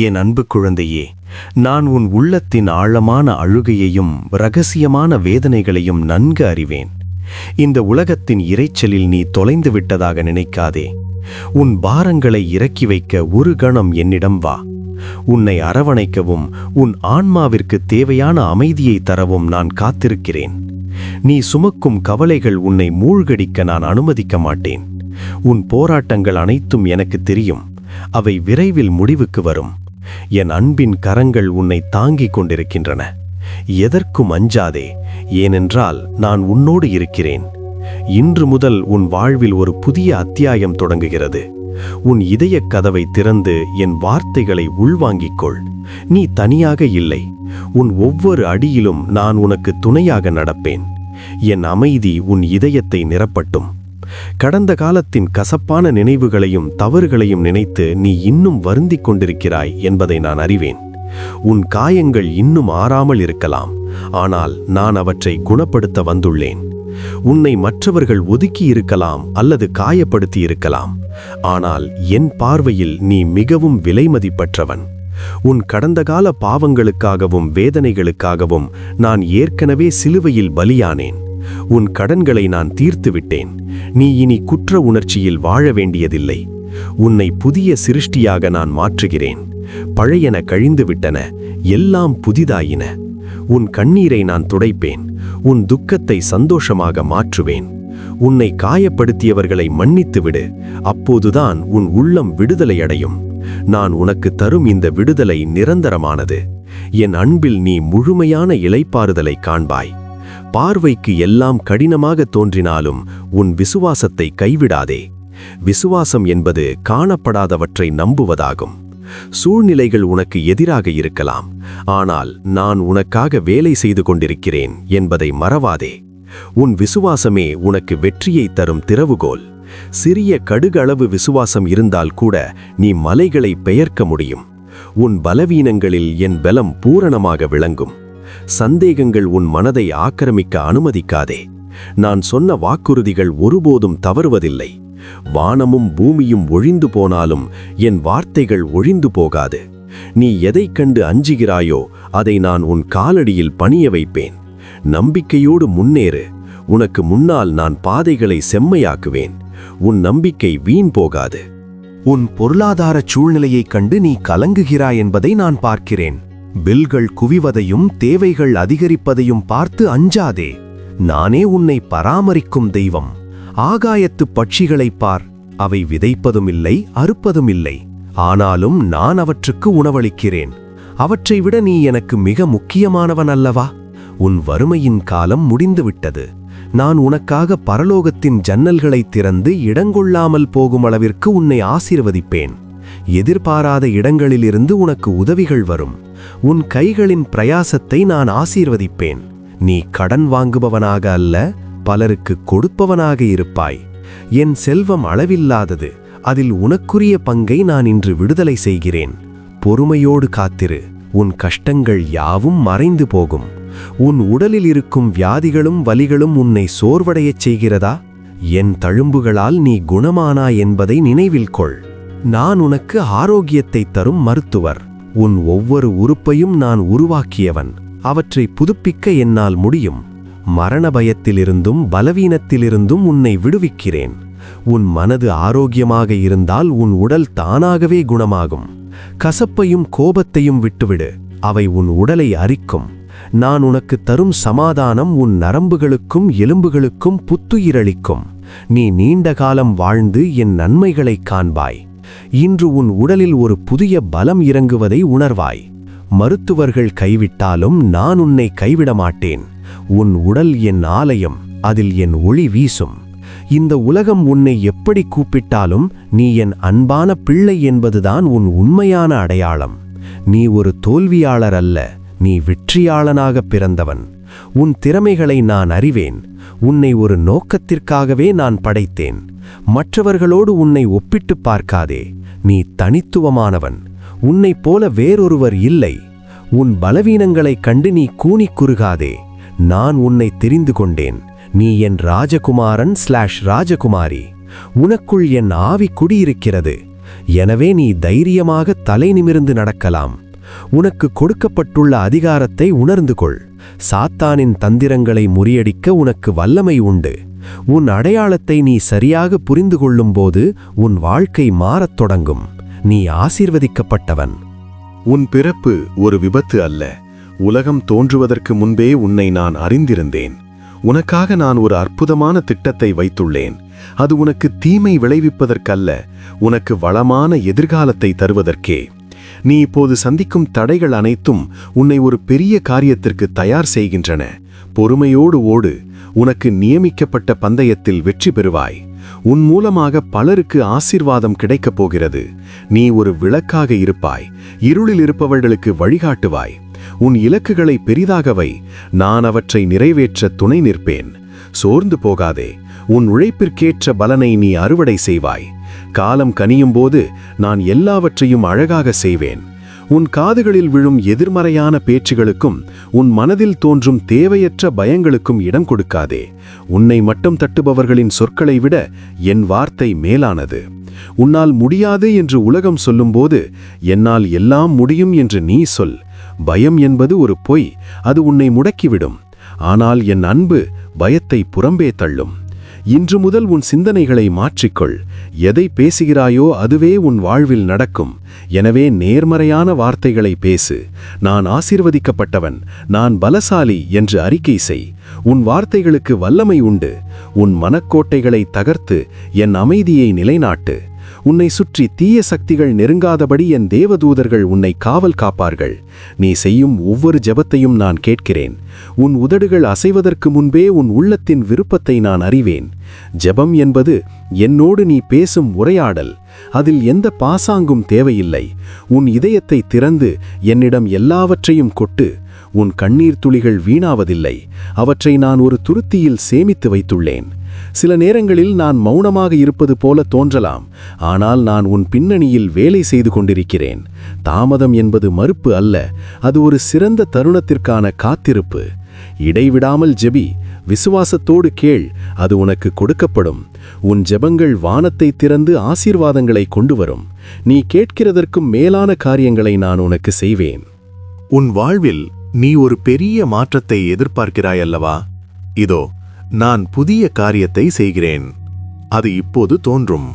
என் அன்பு குழந்தையே நான் உன் உள்ளத்தின் ஆழமான அழுகையையும் ரகசியமான வேதனைகளையும் நன்கு அறிவேன். இந்த உலகத்தின் இரைச்சலில் நீ தொலைந்து விட்டதாக நினைக்காதே. உன் பாரங்களை இறக்கி வைக்க ஒரு கணம் என்னிடம் வா. உன்னை அரவணைக்கவும் உன் ஆன்மாவிற்கு தேவையான அமைதியை தரவும் நான் காத்திருக்கிறேன். நீ சுமக்கும் கவலைகள் உன்னை மூழ்கடிக்க நான் அனுமதிக்க மாட்டேன். உன் போராட்டங்கள் அனைத்தும் எனக்கு தெரியும். அவை விரைவில் முடிவுக்கு வரும். என் அன்பின் கரங்கள் உன்னை தாங்கிக் கொண்டிருக்கின்றன. எதற்கும் அஞ்சாதே ஏனென்றால் நான் உன்னோடு இருக்கிறேன். இன்று முதல் உன் வாழ்வில் ஒரு புதிய அத்தியாயம் தொடங்குகிறது. உன் இதயக் கதவை திறந்து என் வார்த்தைகளை உள்வாங்கிக் கொள். நீ தனியாக இல்லை. உன் ஒவ்வொரு அடியிலும் நான் உனக்கு துணையாக நடப்பேன். என் அமைதி உன் இதயத்தை நிரப்பட்டும். கடந்த காலத்தின் கசப்பான நினைவுகளையும் தவறுகளையும் நினைத்து நீ இன்னும் வருந்திக் கொண்டிருக்கிறாய் என்பதை நான் அறிவேன். உன் காயங்கள் இன்னும் ஆறாமல் இருக்கலாம். ஆனால் நான் அவற்றை குணப்படுத்த வந்துள்ளேன். உன்னை மற்றவர்கள் ஒதுக்கி இருக்கலாம் அல்லது காயப்படுத்தி இருக்கலாம். ஆனால் என் பார்வையில் நீ மிகவும் விலைமதிப்பற்றவன் உன் கடந்த கால பாவங்களுக்காகவும் வேதனைகளுக்காகவும் நான் ஏற்கனவே சிலுவையில் பலியானேன். உன் கடன்களை நான் தீர்த்து விட்டேன் நீ இனி குற்ற உணர்ச்சியில் வாழ வேண்டியதில்லை. உன்னை புதிய சிருஷ்டியாக நான் மாற்றுகிறேன். பழையன கழிந்துவிட்டன எல்லாம் புதிதாயின. உன் கண்ணீரை நான் துடைப்பேன் உன் துக்கத்தை சந்தோஷமாக மாற்றுவேன். உன்னை காயப்படுத்தியவர்களை மன்னித்து விடு அப்போதுதான் உன் உள்ளம் விடுதலை அடையும். நான் உனக்கு தரும் இந்த விடுதலை நிரந்தரமானது. என் அன்பில் நீ முழுமையான இலைப்பாறுதலை காண்பாய். பார்வைக்கு எல்லாம் கடினமாக தோன்றினாலும் உன் விசுவாசத்தை கைவிடாதே. விசுவாசம் என்பது காணப்படாதவற்றை நம்புவதாகும். சூழ்நிலைகள் உனக்கு எதிராக இருக்கலாம். ஆனால் நான் உனக்காக வேலை செய்து கொண்டிருக்கிறேன் என்பதை மறவாதே. உன் விசுவாசமே உனக்கு வெற்றியை தரும் திறவுகோல். சிறிய கடுகளவு விசுவாசம் இருந்தால் கூட நீ மலைகளை பெயர்க்க முடியும். உன் பலவீனங்களில் என் பலம் பூரணமாக விளங்கும். சந்தேகங்கள் உன் மனதை ஆக்கிரமிக்க அனுமதிக்காதே. நான் சொன்ன வாக்குறுதிகள் ஒருபோதும் தவறுவதில்லை. வானமும் பூமியும் ஒழிந்து போனாலும் என் வார்த்தைகள் ஒழிந்து போகாது. நீ எதைக் கண்டு அஞ்சுகிறாயோ அதை நான் உன் காலடியில் பணிய வைப்பேன். நம்பிக்கையோடு முன்னேறு. உனக்கு முன்னால் நான் பாதைகளை செம்மையாக்குவேன். உன் நம்பிக்கை வீண் போகாது. உன் பொருளாதார சூழ்நிலையைக் கண்டு நீ கலங்குகிறாய் என்பதை நான் பார்க்கிறேன். பில்கள் குவிவதையும் தேவைகள் அதிகரிப்பதையும் பார்த்து அஞ்சாதே. நானே உன்னை பராமரிக்கும் தெய்வம். ஆகாயத்து பட்சிகளைப் பார். அவை விதைப்பதும் இல்லை அறுப்பதும் இல்லை ஆனாலும் நான் அவற்றுக்கு உணவளிக்கிறேன். அவற்றை விட நீ எனக்கு மிக முக்கியமானவன் அல்லவா? உன் வறுமையின் காலம் முடிந்துவிட்டது. நான் உனக்காக பரலோகத்தின் ஜன்னல்களை திறந்து இடங்கொள்ளாமல் போகும் அளவிற்கு உன்னை ஆசீர்வதிப்பேன். எதிர்பாராத இடங்களிலிருந்து உனக்கு உதவிகள் வரும். உன் கைகளின் பிரயாசத்தை நான் ஆசீர்வதிப்பேன். நீ கடன் வாங்குபவனாக அல்ல பலருக்கு கொடுப்பவனாக இருப்பாய். என் செல்வம் அளவில்லாதது அதில் உனக்குரிய பங்கை நான் இன்று விடுதலை செய்கிறேன். பொறுமையோடு காத்திரு உன் கஷ்டங்கள் யாவும் மறைந்து போகும். உன் உடலில் இருக்கும் வியாதிகளும் வலிகளும் உன்னை சோர்வடையச் செய்கிறதா? என் தழும்புகளால் நீ குணமானா என்பதை நினைவில் கொள். நான் உனக்கு ஆரோக்கியத்தை தரும் மருத்துவர். உன் ஒவ்வொரு உறுப்பையும் நான் உருவாக்கியவன். அவற்றை புதுப்பிக்க என்னால் முடியும். மரண பயத்திலிருந்தும் பலவீனத்திலிருந்தும் உன்னை விடுவிக்கிறேன். உன் மனது ஆரோக்கியமாக இருந்தால் உன் உடல் தானாகவே குணமாகும். கசப்பையும் கோபத்தையும் விட்டுவிடு. அவை உன் உடலை அரிக்கும். நான் உனக்கு தரும் சமாதானம் உன் நரம்புகளுக்கும் எலும்புகளுக்கும் புத்துயிரளிக்கும். நீ நீண்ட காலம் வாழ்ந்து என் நன்மைகளைக் காண்பாய். இன்று உன் உடலில் ஒரு புதிய பலம் இறங்குவதை உணர்வாய். மருத்துவர்கள் கைவிட்டாலும் நான் உன்னை கைவிட மாட்டேன் உன் உடல் என் ஆலயம் அதில் என் ஒளி வீசும். இந்த உலகம் உன்னை எப்படி கூப்பிட்டாலும் நீ என் அன்பான பிள்ளை என்பதுதான் உன் உண்மையான அடையாளம். நீ ஒரு தோல்வியாளர் அல்ல நீ வெற்றியாளனாக பிறந்தவன். உன் திறமைகளை நான் அறிவேன் உன்னை ஒரு நோக்கத்திற்காகவே நான் படைத்தேன். மற்றவர்களோடு உன்னை ஒப்பிட்டுப் பார்க்காதே. நீ தனித்துவமானவன். உன்னைப் போல வேறொருவர் இல்லை. உன் பலவீனங்களைக் கண்டு நீ கூனிக் குறுகாதே. நான் உன்னை தெரிந்து கொண்டேன். நீ என் ராஜகுமாரன் ஸ்லாஷ் ராஜகுமாரி. உனக்குள் என் ஆவி குடியிருக்கிறது. எனவே நீ தைரியமாக தலை நிமிர்ந்து நடக்கலாம். உனக்கு கொடுக்கப்பட்டுள்ள அதிகாரத்தை உணர்ந்து கொள். சாத்தானின் தந்திரங்களை முறியடிக்க உனக்கு வல்லமை உண்டு. உன் அடையாளத்தை நீ சரியாக புரிந்து கொள்ளும்போது உன் வாழ்க்கை மாறத் தொடங்கும். நீ ஆசீர்வதிக்கப்பட்டவன். உன் பிறப்பு ஒரு விபத்து அல்ல. உலகம் தோன்றுவதற்கு முன்பே உன்னை நான் அறிந்திருந்தேன். உனக்காக நான் ஒரு அற்புதமான திட்டத்தை வைத்துள்ளேன். அது உனக்கு தீமை விளைவிப்பதற்கல்ல. உனக்கு வளமான எதிர்காலத்தை தருவதற்கே. நீ இப்போது சந்திக்கும் தடைகள் அனைத்தும் உன்னை ஒரு பெரிய காரியத்திற்கு தயார் செய்கின்றன. பொறுமையோடு ஓடு. உனக்கு நியமிக்கப்பட்ட பந்தயத்தில் வெற்றி பெறுவாய். உன் மூலமாக பலருக்கு ஆசீர்வாதம் கிடைக்கப் போகிறது. நீ ஒரு விளக்காக இருப்பாய். இருளில் இருப்பவர்களுக்கு வழிகாட்டுவாய். உன் இலக்குகளை பெரிதாக வை. நான் அவற்றை நிறைவேற்ற துணை நிற்பேன். சோர்ந்து போகாதே. உன் உழைப்பிற்கேற்ற பலனை நீ அறுவடை செய்வாய். காலம் கனியும் போது நான் எல்லாவற்றையும் அழகாக செய்வேன். உன் காதுகளில் விழும் எதிர்மறையான பேச்சுகளுக்கும் உன் மனதில் தோன்றும் தேவையற்ற பயங்களுக்கும் இடம் கொடுக்காதே. உன்னை மட்டும் தட்டுபவர்களின் சொற்களை விட என் வார்த்தை மேலானது. உன்னால் முடியாது என்று உலகம் சொல்லும்போது என்னால் எல்லாம் முடியும் என்று நீ சொல். பயம் என்பது ஒரு பொய் அது உன்னை முடக்கிவிடும். ஆனால் என் அன்பு பயத்தை புறம்பே தள்ளும். இன்று முதல் உன் சிந்தனைகளை மாற்றிக்கொள். எதை பேசுகிறாயோ அதுவே உன் வாழ்வில் நடக்கும். எனவே நேர்மறையான வார்த்தைகளை பேசு. நான் ஆசீர்வதிக்கப்பட்டவன். நான் பலசாலி என்று அறிக்கை செய். உன் வார்த்தைகளுக்கு வல்லமை உண்டு. உன் மனக்கோட்டைகளை தகர்த்து என் அமைதியை நிலைநாட்டு. உன்னை சுற்றி தீய சக்திகள் நெருங்காதபடி என் தேவதூதர்கள் உன்னை காவல் காப்பார்கள். நீ செய்யும் ஒவ்வொரு ஜெபத்தையும் நான் கேட்கிறேன். உன் உதடுகள் அசைவதற்கு முன்பே உன் உள்ளத்தின் விருப்பத்தை நான் அறிவேன். ஜெபம் என்பது என்னோடு நீ பேசும் உரையாடல். அதில் எந்த பாசாங்கும் தேவையில்லை. உன் இதயத்தை திறந்து என்னிடம் எல்லாவற்றையும் கொட்டு. உன் கண்ணீர் துளிகள் வீணாவதில்லை. அவற்றை நான் ஒரு துருத்தியில் சேமித்து வைத்துள்ளேன். சில நேரங்களில் நான் மௌனமாக இருப்பது போல தோன்றலாம். ஆனால் நான் உன் பின்னணியில் வேலை செய்து கொண்டிருக்கிறேன். தாமதம் என்பது மறுப்பு அல்ல அது ஒரு சிறந்த தருணத்திற்கான காத்திருப்பு. இடைவிடாமல் ஜெபி விசுவாசத்தோடு கேள் அது உனக்கு கொடுக்கப்படும். உன் ஜெபங்கள் வானத்தை திறந்து ஆசீர்வாதங்களை கொண்டு வரும் நீ கேட்கிறதற்கும் மேலான காரியங்களை நான் உனக்கு செய்வேன். உன் வாழ்வில் நீ ஒரு பெரிய மாற்றத்தை எதிர்பார்க்கிறாய் அல்லவா இதோ நான் புதிய காரியத்தை செய்கிறேன். அது இப்போது தோன்றும்.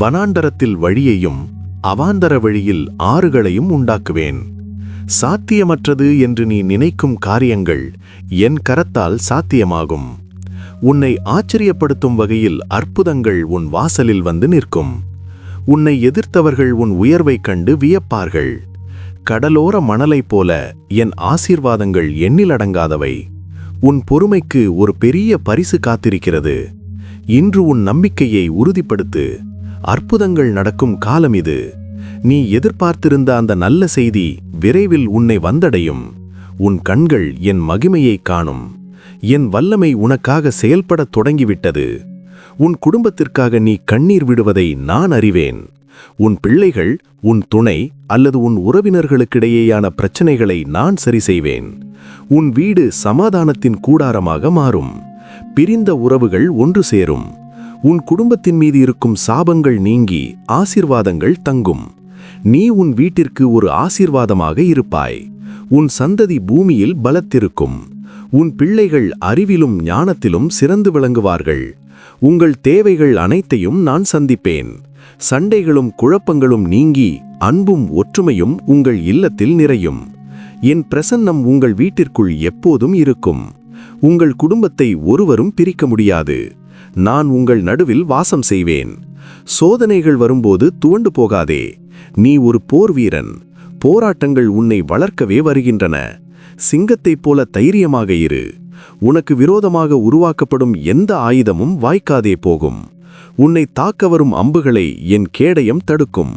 வனாண்டரத்தில் வழியையும் அவாந்தர வழியில் ஆறுகளையும் உண்டாக்குவேன். சாத்தியமற்றது என்று நீ நினைக்கும் காரியங்கள் என் கரத்தால் சாத்தியமாகும். உன்னை ஆச்சரியப்படுத்தும் வகையில் அற்புதங்கள் உன் வாசலில் வந்து நிற்கும். உன்னை எதிர்த்தவர்கள் உன் உயர்வைக் கண்டு வியப்பார்கள். கடலோர மணலைப் போல என் ஆசீர்வாதங்கள் எண்ணிலடங்காதவை. உன் பொறுமைக்கு ஒரு பெரிய பரிசு காத்திருக்கிறது. இன்று உன் நம்பிக்கையை உறுதிப்படுத்து. அற்புதங்கள் நடக்கும் காலம் இது. நீ எதிர்பார்த்திருந்த அந்த நல்ல செய்தி விரைவில் உன்னை வந்தடையும். உன் கண்கள் என் மகிமையைக் காணும். என் வல்லமை உனக்காக செயல்படத் தொடங்கிவிட்டது. உன் குடும்பத்திற்காக நீ கண்ணீர் விடுவதை நான் அறிவேன். உன் பிள்ளைகள் உன் துணை அல்லது உன் உறவினர்களுக்கிடையேயான பிரச்சனைகளை நான் சரி செய்வேன். உன் வீடு சமாதானத்தின் கூடாரமாக மாறும். பிரிந்த உறவுகள் ஒன்று சேரும். உன் குடும்பத்தின் மீது இருக்கும் சாபங்கள் நீங்கி ஆசிர்வாதங்கள் தங்கும். நீ உன் வீட்டிற்கு ஒரு ஆசிர்வாதமாக இருப்பாய். உன் சந்ததி பூமியில் பலத்திருக்கும். உன் பிள்ளைகள் அறிவிலும் ஞானத்திலும் சிறந்து விளங்குவார்கள். உங்கள் தேவைகள் அனைத்தையும் நான் சந்திப்பேன். சண்டைகளும் குழப்பங்களும் நீங்கி அன்பும் ஒற்றுமையும் உங்கள் இல்லத்தில் நிறையும். என் பிரசன்னம் உங்கள் வீட்டிற்குள் எப்போதும் இருக்கும். உங்கள் குடும்பத்தை ஒருவரும் பிரிக்க முடியாது. நான் உங்கள் நடுவில் வாசம் செய்வேன். சோதனைகள் வரும்போது துவண்டு போகாதே. நீ ஒரு போர் வீரன். போராட்டங்கள் உன்னை வளர்க்கவே வருகின்றன. சிங்கத்தைப் போல தைரியமாக இரு. உனக்கு விரோதமாக உருவாக்கப்படும் எந்த ஆயுதமும் வாய்க்காதே போகும். உன்னை தாக்க வரும் அம்புகளை என் கேடயம் தடுக்கும்.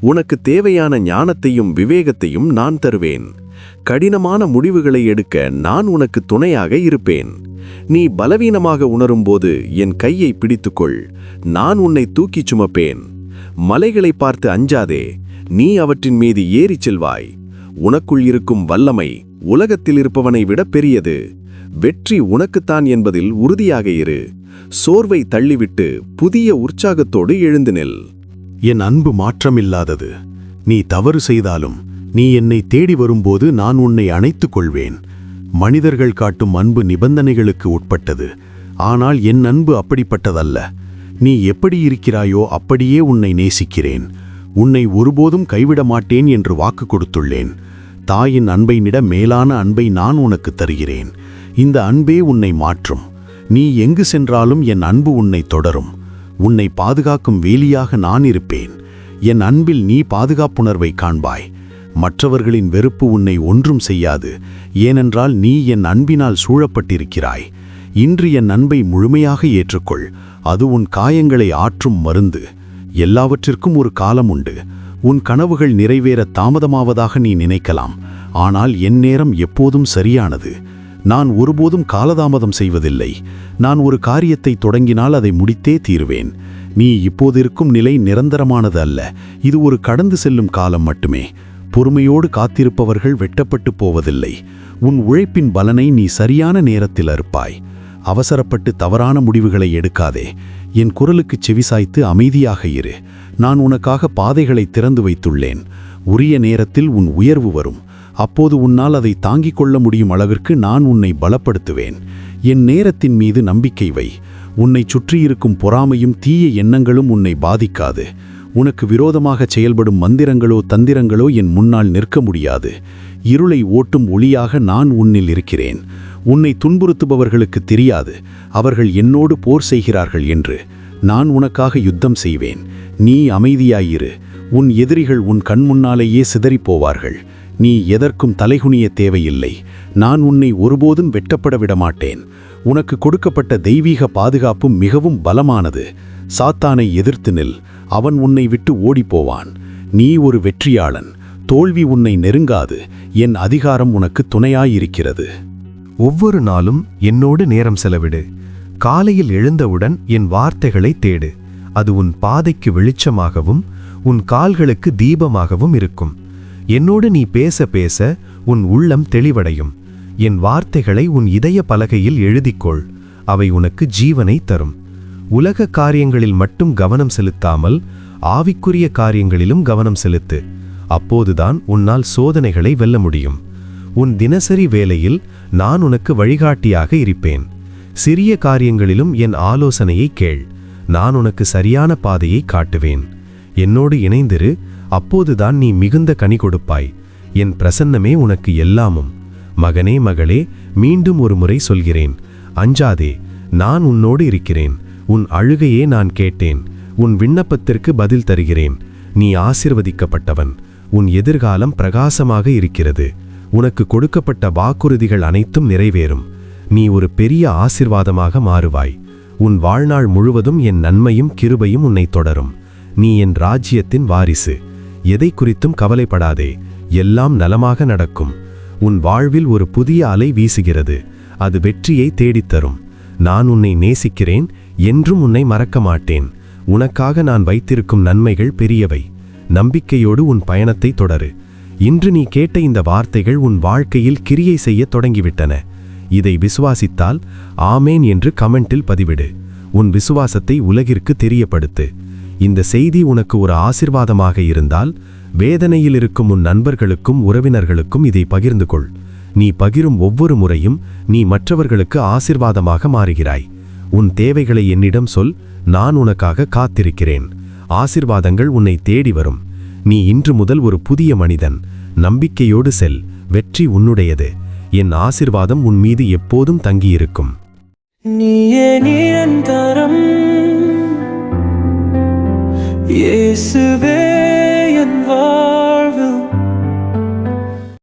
உனக்கு தேவையான ஞானத்தையும் விவேகத்தையும் நான் தருவேன். கடினமான முடிவுகளை எடுக்க நான் உனக்கு துணையாக இருப்பேன். நீ பலவீனமாக உணரும்போது என் கையை பிடித்துக்கொள். நான் உன்னை தூக்கிச் சுமப்பேன். மலைகளை பார்த்து அஞ்சாதே. நீ அவற்றின் மீது ஏறிச் செல்வாய். உனக்குள் இருக்கும் வல்லமை உலகத்தில் இருப்பவனை விட பெரியது. வெற்றி உனக்குத்தான் என்பதில் உறுதியாக இரு. சோர்வை தள்ளிவிட்டு புதிய உற்சாகத்தோடு எழுந்து நில். என் அன்பு மாற்றமில்லாதது. நீ தவறு செய்தாலும் நீ என்னை தேடி வரும்போது நான் உன்னை அணைத்துக் கொள்வேன் மனிதர்கள் காட்டும் அன்பு நிபந்தனைகளுக்கு உட்பட்டது. ஆனால் என் அன்பு அப்படிப்பட்டதல்ல. நீ எப்படி இருக்கிறாயோ அப்படியே உன்னை நேசிக்கிறேன். உன்னை ஒருபோதும் கைவிட மாட்டேன் என்று வாக்கு கொடுத்துள்ளேன். தாயின் அன்பை நிட மேலான அன்பை நான் உனக்கு தருகிறேன். இந்த அன்பே உன்னை மாற்றும். நீ எங்கு சென்றாலும் என் அன்பு உன்னை தொடரும். உன்னை பாதுகாக்கும் வேலியாக நான் இருப்பேன். என் அன்பில் நீ பாதுகாப்புணர்வை காண்பாய். மற்றவர்களின் வெறுப்பு உன்னை ஒன்றும் செய்யாது. ஏனென்றால் நீ என் அன்பினால் சூழப்பட்டிருக்கிறாய். இன்று என் அன்பை முழுமையாக ஏற்றுக்கொள். அது உன் காயங்களை ஆற்றும் மருந்து. எல்லாவற்றிற்கும் ஒரு காலம் உண்டு. உன் கனவுகள் நிறைவேற தாமதமாவதாக நீ நினைக்கலாம். ஆனால் என் நேரம் எப்போதும் சரியானது. நான் ஒருபோதும் காலதாமதம் செய்வதில்லை. நான் ஒரு காரியத்தை தொடங்கினால் அதை முடித்தே தீருவேன். நீ இப்போது இருக்கும் நிலை நிரந்தரமானது அல்ல. இது ஒரு கடந்து செல்லும் காலம் மட்டுமே. பொறுமையோடு காத்திருப்பவர்கள் வெட்டப்பட்டு போவதில்லை. உன் உழைப்பின் பலனை நீ சரியான நேரத்தில் அறுப்பாய். அவசரப்பட்டு தவறான முடிவுகளை எடுக்காதே. என் குரலுக்கு செவிசாய்த்து அமைதியாக இரு. நான் உனக்காக பாதைகளை திறந்து வைத்துள்ளேன். உரிய நேரத்தில் உன் உயர்வு வரும். அப்போது உன்னால் அதை தாங்கிக் கொள்ள முடியும் அளவிற்கு நான் உன்னை பலப்படுத்துவேன். என் நேரத்தின் மீது நம்பிக்கை வை. உன்னை சுற்றியிருக்கும் பொறாமையும் தீய எண்ணங்களும் உன்னை பாதிக்காது. உனக்கு விரோதமாக செயல்படும் மந்திரங்களோ தந்திரங்களோ என் முன்னால் நிற்க முடியாது. இருளை ஓட்டும் ஒளியாக நான் உன்னில் இருக்கிறேன். உன்னை துன்புறுத்துபவர்களுக்கு தெரியாது. அவர்கள் என்னோடு போர் செய்கிறார்கள் என்று நான் உனக்காக யுத்தம் செய்வேன். நீ அமைதியாயிரு. உன் எதிரிகள் உன் கண் முன்னாலேயே சிதறிப் போவார்கள் நீ எதற்கும் தலைகுனிய தேவையில்லை. நான் உன்னை ஒருபோதும் வெட்டப்பட விடமாட்டேன். உனக்கு கொடுக்கப்பட்ட தெய்வீக பாதுகாப்பு மிகவும் பலமானது. சாத்தானை எதிர்த்து நில். அவன் உன்னை விட்டு ஓடிப்போவான். நீ ஒரு வெற்றியாளன். தோல்வி உன்னை நெருங்காது. என் அதிகாரம் உனக்கு துணையாயிருக்கிறது. ஒவ்வொரு நாளும் என்னோடு நேரம் செலவிடு. காலையில் எழுந்தவுடன் என் வார்த்தைகளை தேடு. அது உன் பாதைக்கு வெளிச்சமாகவும் உன் கால்களுக்கு தீபமாகவும் இருக்கும். என்னோடு நீ பேச பேச உன் உள்ளம் தெளிவடையும். என் வார்த்தைகளை உன் இதய பலகையில் எழுதிக்கொள். அவை உனக்கு ஜீவனை தரும். உலக காரியங்களில் மட்டும் கவனம் செலுத்தாமல் ஆவிக்குரிய காரியங்களிலும் கவனம் செலுத்து. அப்போதுதான் உன்னால் சோதனைகளை வெல்ல முடியும். உன் தினசரி வேலையில் நான் உனக்கு வழிகாட்டியாக இருப்பேன். சிறிய காரியங்களிலும் என் ஆலோசனையை கேள். நான் உனக்கு சரியான பாதையை காட்டுவேன். என்னோடு இணைந்திரு. அப்போதுதான் நீ மிகுந்த கனி கொடுப்பாய். என் பிரசன்னமே உனக்கு எல்லாமும். மகனே மகளே மீண்டும் ஒரு முறை சொல்கிறேன். அஞ்சாதே நான் உன்னோடு இருக்கிறேன். உன் அழுகையே நான் கேட்டேன். உன் விண்ணப்பத்திற்கு பதில் தருகிறேன். நீ ஆசிர்வதிக்கப்பட்டவன். உன் எதிர்காலம் பிரகாசமாக இருக்கிறது. உனக்கு கொடுக்கப்பட்ட வாக்குறுதிகள் அனைத்தும் நிறைவேறும். நீ ஒரு பெரிய ஆசிர்வாதமாக மாறுவாய். உன் வாழ்நாள் முழுவதும் என் நன்மையும் கிருபையும் உன்னை தொடரும். நீ என் ராஜ்யத்தின் வாரிசு. எதை குறித்தும் கவலைப்படாதே. எல்லாம் நலமாக நடக்கும். உன் வாழ்வில் ஒரு புதிய அலை வீசுகிறது. அது வெற்றியை தேடித்தரும். நான் உன்னை நேசிக்கிறேன் என்றும் உன்னை மறக்க மாட்டேன் உனக்காக நான் வைத்திருக்கும் நன்மைகள் பெரியவை. நம்பிக்கையோடு உன் பயணத்தை தொடரு. இன்று நீ கேட்ட இந்த வார்த்தைகள் உன் வாழ்க்கையில் கிரியை செய்யத் தொடங்கிவிட்டன. இதை விசுவாசித்தால் ஆமேன் என்று கமெண்டில் பதிவிடு. உன் விசுவாசத்தை உலகிற்கு தெரியப்படுத்து. இந்த செய்தி உனக்கு ஒரு ஆசிர்வாதமாக இருந்தால் வேதனையில் இருக்கும் உன் நண்பர்களுக்கும் உறவினர்களுக்கும் இதை பகிர்ந்து கொள். நீ பகிரும் ஒவ்வொரு முறையும் நீ மற்றவர்களுக்கு ஆசிர்வாதமாக மாறுகிறாய். உன் தேவைகளை என்னிடம் சொல் நான் உனக்காக காத்திருக்கிறேன். ஆசிர்வாதங்கள் உன்னை தேடி வரும். நீ இன்று முதல் ஒரு புதிய மனிதன். நம்பிக்கையோடு செல் வெற்றி உன்னுடையது. என் ஆசிர்வாதம் உன் மீது எப்போதும் தங்கியிருக்கும். நீயே நிரந்தரம். இயேசுவே என்